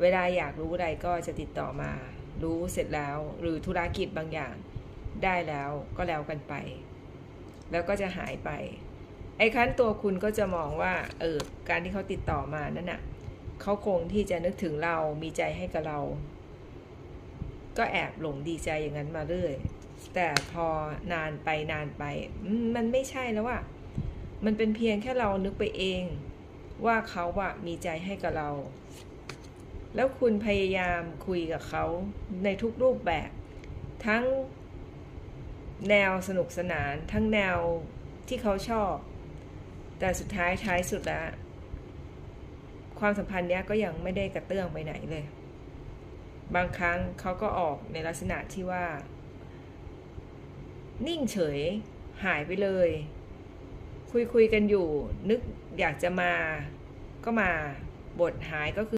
เวลาอยากรู้อะไรก็จะติดต่อมา รู้เสร็จแล้ว หรือธุรกิจบางอย่างได้แล้วก็แล้วกันไป แล้วก็จะหายไป ไอ้คั้นตัวคุณก็จะมองว่า เออ การที่เขาติดต่อมานั่นน่ะเขาคงที่จะนึกถึงเรามีใจให้กับเรา ก็แอบหลงดีใจอย่างนั้นมาเรื่อย แต่พอนานไปนานไป มันไม่ใช่แล้วว่ามันเป็นเพียงแค่เรานึกไปเอง ว่าเขาอะมีใจให้กับเรา แล้วคุณพยายามคุยกับเขาในทุกรูปแบบ ทั้งแนวสนุกสนาน ทั้งแนวที่เขาชอบ แต่สุดท้ายท้ายสุดล้วความสัมพันธ์เนี้ยก็ยังไม่ได้กระเตื้องไปไหนเลย บางครั้งเขาก็ออกในลักษณะที่ว่า นิ่งเฉยหายไปเลย คุยคุยกันอยู่ นึกอยากจะมาก็มาบทหายก็คือ